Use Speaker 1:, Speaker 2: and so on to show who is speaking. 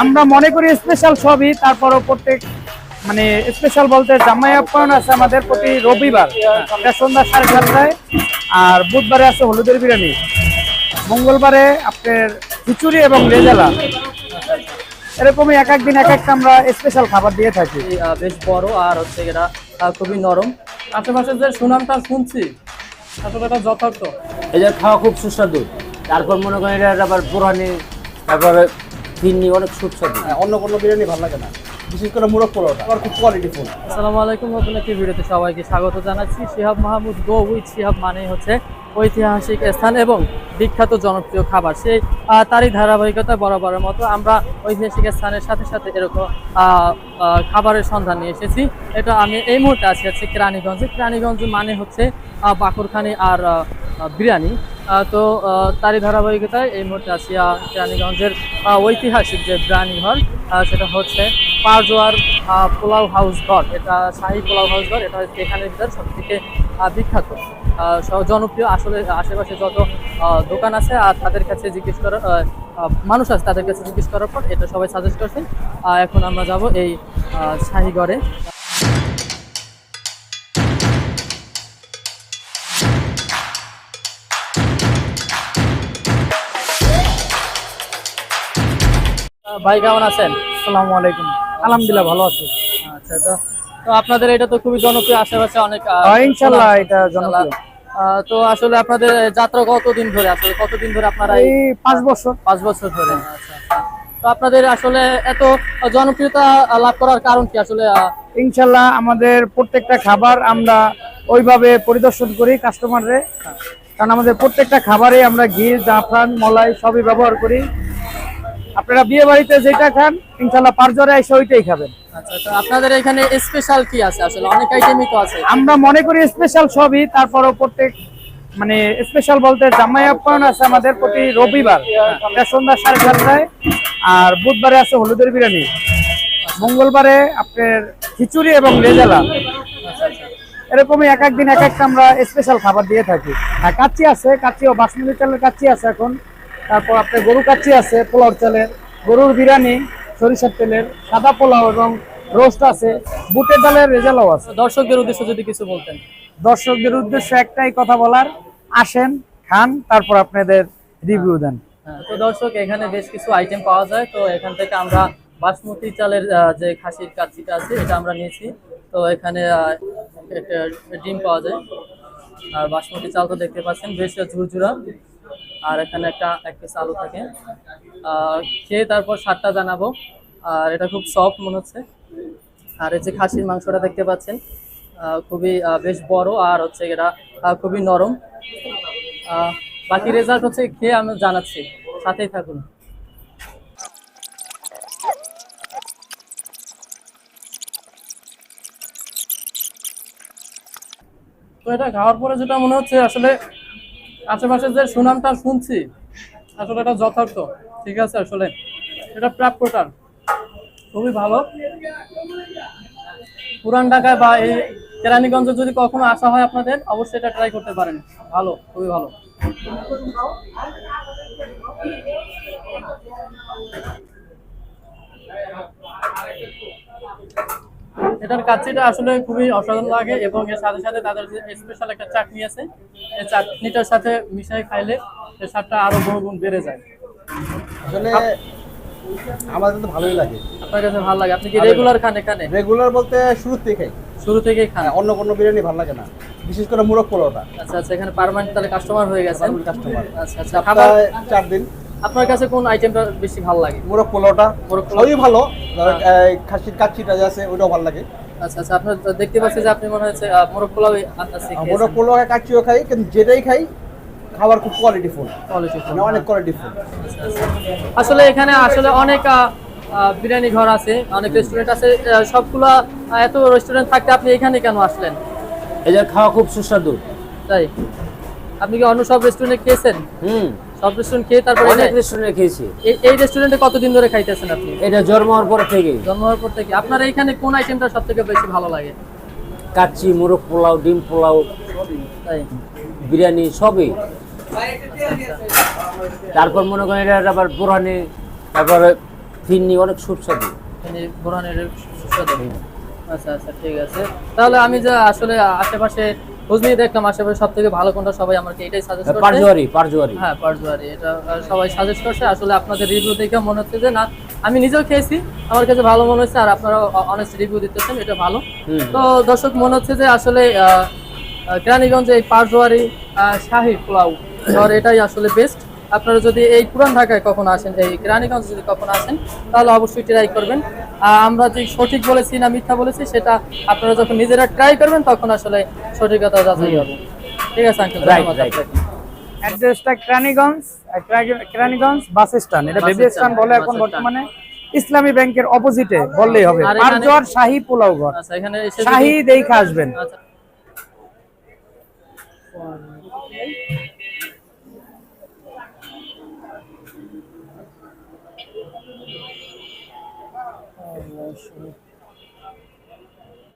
Speaker 1: আমরা মনে করি স্পেশাল সবই তারপরও প্রত্যেক মানে স্পেশাল বলতে জামাই আপ্যায়ন আছে আমাদের প্রতি রবিবার সন্ধ্যা সাড়ে সাতটায় আর বুধবারে আছে হলুদের বিরিয়ানি। মঙ্গলবারে আপনার খিচুড়ি এবং রেজালা। এরকমই এক এক দিন এক একটা আমরা স্পেশাল খাবার দিয়ে থাকি।
Speaker 2: বেশ বড় আর হচ্ছে এটা খুবই নরম। আশেপাশে যে সুনামটা শুনছি এটা যথার্থ।
Speaker 3: এদের খাওয়া খুব সুস্বাদু। তারপর মনে করেন এটা আবার পুরানি তারপরে ফিরনি অনেক সুস্বাদু
Speaker 4: হ্যাঁ, অন্য কোনো বিরিয়ানি ভালো লাগে না। বিশেষ করে মুরগ পোলাওটা। আর খুব কোয়ালিটি ফুল
Speaker 2: আসসালামু আলাইকুম নতুন একটি ভিডিওতে সবাইকে স্বাগত জানাচ্ছি। শিহাব মাহমুদ গো উইথ শিহাব মানে হচ্ছে ঐতিহাসিক স্থান এবং বিখ্যাত জনপ্রিয় খাবার। সেই তারই ধারাবাহিকতা বরাবরের মতো আমরা ঐতিহাসিক স্থানের সাথে সাথে এরকম খাবারের সন্ধান নিয়ে এসেছি। এটা আমি এই মুহূর্তে আছি হচ্ছে কেরানীগঞ্জে। কেরানীগঞ্জ মানে হচ্ছে বাকরখানি আর বিরিয়ানি। তো তারই ধারাবাহিকতায় এই মুহূর্তে আছি কেরানীগঞ্জের ঐতিহাসিক যে বিরিয়ানি ঘর সেটা হচ্ছে পারজোয়ার পোলাও হাউস ঘর। এটা শাহী পোলাও হাউস ঘর এটা ভিতর সব থেকে বিখ্যাত। জনপ্রিয় আসলে আশেপাশে যত দোকান আছে আর তাদের কাছে জিজ্ঞেস আহ, মানুষ আছে তাদের কাছে জিজ্ঞেস করার পর এটা সবাই সাজেস্ট করছেন এখন আমরা যাব এই শাহীগড়ে ভাই কেমন আছেন?
Speaker 1: আসসালামু আলাইকুম। আলহামদুলিল্লাহ ভালো আছি।
Speaker 2: আচ্ছা তো তো আপনাদের এটা তো খুবই জনপ্রিয় আশেপাশে অনেক
Speaker 1: ইনশাল্লাহ এটা জনপ্রিয়।
Speaker 2: তো আসলে আপনাদের যাত্রা কতদিন ধরে আসলে কতদিন ধরে আপনারা এই
Speaker 1: পাঁচ বছর।
Speaker 2: পাঁচ বছর ধরে? আচ্ছা, আচ্ছা। তো আপনাদের আসলে এত জনপ্রিয়তা লাভ করার কারণ কি আসলে
Speaker 1: ইনশাল্লাহ আমাদের প্রত্যেকটা খাবার আমরা ওইভাবে পরিদর্শন করি কাস্টমাররে কারণ আমাদের প্রত্যেকটা খাবারে আমরা ঘি জাফরান মলাই সবই ব্যবহার করি। আপনারা বিয়ে বাড়িতে যেটা খান ইনশাল্লাহ পারজরে এসে ওইটাই খাবেন।
Speaker 2: আচ্ছা আপনাদের এখানে স্পেশাল কি আছে? আসলে অনেক আইটেমই তো আছে।
Speaker 1: আমরা মনে করি স্পেশাল সবই তারপরও প্রত্যেক মানে স্পেশাল বলতে জামাই আপ্যায়ন আছে আমাদের প্রতি রবিবার সন্ধ্যা সাড়ে সাতটায় আর বুধবারে আছে হলুদের বিরিয়ানি। মঙ্গলবারে আপনার খিচুড়ি এবং রেজালা এরকমই এক এক দিন এক একটা আমরা স্পেশাল খাবার দিয়ে থাকি। আর কাচ্চি আছে কাচ্চি ও বাসমতি চালের কাচ্চি আছে এখন। তারপর আপনার গরু কাচ্চি আছে পোলাও চালের গরুর বিরিয়ানি সরিষার তেলের সাদা পোলাও এবং রোস্ট আছে বুটের ডালের রেজালাও আছে।
Speaker 2: দর্শকদের উদ্দেশ্যে যদি কিছু বলতেন।
Speaker 1: দর্শকদের উদ্দেশ্যে একটাই কথা বলার আসেন খান তারপর আপনাদের রিভিউ দেন।
Speaker 2: হ্যাঁ, তো দর্শক এখানে বেশ কিছু আইটেম পাওয়া যায়। তো এখান থেকে আমরা বাসমতি চালের যে খাসির কাচ্চিটা আছে এটা আমরা নিয়েছি। তো এখানে একটা ডিম পাওয়া যায়। আর বাসমতি চাল তো দেখতে পাচ্ছেন বেশ ঝুরঝুরা। আর এখানে একটা এক পিস আলু থাকে। খেয়ে তারপর স্বাদটা জানাব। আর এটা খুব সফট মনে হচ্ছে। আর এই যে খাসির মাংসটা দেখতে পাচ্ছেন খুবই বেশ বড় আর হচ্ছে এটা খুবই নরম। বাকি রেজাল্ট হচ্ছে খেয়ে আমি জানাচ্ছি। সাথেই থাকুন। তো এটা খাওয়ার পরে যেটা মনে হচ্ছে আসলে আশেপাশে যে সুনামটা শুনছি, আসলে এটা যথার্থ। ঠিক আছে আসলে। এটা প্রাপ্যটার। খুবই ভালো। পুরান ঢাকায় বা এই কেরানীগঞ্জে যদি কখনো আসা হয় আপনাদের, অবশ্যই এটা ট্রাই করতে পারেন। ভালো, খুবই ভালো। এটার কাচ্চিটা আসলে খুবই অসাধারণ লাগে এবং এর সাথে সাথে তাদের যে স্পেশাল একটা চাটনি আছে এই চাটনিটার সাথে মিশাই খাইলে এর স্বাদটা আরও বহুগুণ বেড়ে যায়।
Speaker 4: আসলে আমাদের তো ভালোই লাগে।
Speaker 2: আপনার কাছে ভালো লাগে? আপনি কি রেগুলার খান এখানে?
Speaker 4: রেগুলার বলতে শুরু থেকে
Speaker 2: শুরু থেকেই খান?
Speaker 4: হ্যাঁ, অন্য কোনো বিরিয়ানি ভালো লাগে না। বিশেষ করে মুরগ পোলাওটা।
Speaker 2: আচ্ছা আচ্ছা এখানে পার্মানেন্ট তাহলে কাস্টমার হয়ে গেছেন।
Speaker 4: কাস্টমার
Speaker 2: আচ্ছা আচ্ছা খাবার
Speaker 4: চার দিন।
Speaker 2: আপনার কাছে কোন আইটেমটা বেশি ভালো লাগে?
Speaker 4: মুরগ পোলাওটা।
Speaker 2: মোরগ পোলাও।
Speaker 4: সবই ভালো। এই খাসির কাচ্চিটা যে আছে ওটাও ভালো লাগে।
Speaker 2: আচ্ছা আচ্ছা আপনার দেখতে পাচ্ছি যে আপনি মনে হচ্ছে মোরগ পোলাও আছে
Speaker 4: আর মুরগ পোলাও কাচ্চিও খাই কিন্তু যেটাই খাই খাবার খুব কোয়ালিটি ফুল
Speaker 2: কোয়ালিটি
Speaker 4: মানে অনেক কোয়ালিটি ফুল
Speaker 2: আসলে এখানে আসলে অনেক বিরিয়ানি ঘর আছে অনেক রেস্টুরেন্ট আছে সবগুলা এত রেস্টুরেন্ট থাকতে আপনি এখানে কেন আসলেন?
Speaker 3: এদের খাওয়া খুব সুস্বাদু।
Speaker 2: তাই? আপনি কি অন্য সব রেস্টুরেন্টে খেয়েছেন?
Speaker 3: হুম।
Speaker 2: সব রেস্টুরেন্ট খেয়ে তারপরে
Speaker 3: অনেক রেস্টুরেন্টে খেয়েছি।
Speaker 2: এই- রেস্টুরেন্টে কতদিন ধরে খাইতেছেন আপনি?
Speaker 3: এটা জন্ম হওয়ার পর থেকেই।
Speaker 2: জন্ম হওয়ার পর থেকে। আপনার এখানে কোন আইটেমটা সব থেকে বেশি ভালো লাগে?
Speaker 3: কাচ্চি মুরগ পোলাও ডিম পোলাও
Speaker 2: তাই?
Speaker 3: বিরিয়ানি সবই। তারপর মনে করেন এটা আবার পুরানি তারপরে ফিরনি অনেক সুস্বাদু।
Speaker 2: মানে সুস্বাদু। আচ্ছা আচ্ছা ঠিক আছে। তাহলে আমি যে আসলে আশেপাশে খোঁজ নিয়ে দেখলাম আশেপাশে সব থেকে ভালো কোনটা সবাই আমাকে এটাই সাজেস্ট করছে।
Speaker 3: পারজোয়ারি পারজোয়ারি।
Speaker 2: হ্যাঁ পারজুয়ারি এটা সবাই সাজেস্ট করছে। আসলে আপনাদের রিভিউ দেখে মনে হচ্ছে যে না আমি নিজেও খেয়েছি। আমার কাছে ভালো মনে হচ্ছে আর আপনারা অনেস্ট রিভিউ দিতেছেন এটা ভালো। তো দর্শক মনে হচ্ছে যে আসলে কেরানীগঞ্জে এই পারজুয়ারি শাহী পোলাও আর এটাই আসলে বেস্ট আপনারা যদি এই পুরান ঢাকায় কখনো আসেন এই কেরানীগঞ্জ যদি কখনো আসেন তাহলে অবশ্যই ট্রাই করবেন। আমরা যে সঠিক বলেছি না মিথ্যা বলেছি সেটা আপনারা যখন নিজেরা ট্রাই করবেন তখন আসলে সঠিকতা যাচাই হবে। ঠিক আছে আঙ্কেল।
Speaker 1: অ্যাড্রেসটা কেরানীগঞ্জ কেরানীগঞ্জ বাস স্ট্যান্ড। এটা বেবি
Speaker 2: স্ট্যান্ড,
Speaker 1: বলে এখন বর্তমানে। ইসলামী ব্যাংকের অপোজিটে বললেই হবে।
Speaker 2: আর এখানে-
Speaker 1: শাহী পোলাও ঘর
Speaker 2: আচ্ছা এখানে এসে
Speaker 1: শাহী দেখে আসবেন।
Speaker 2: আচ্ছা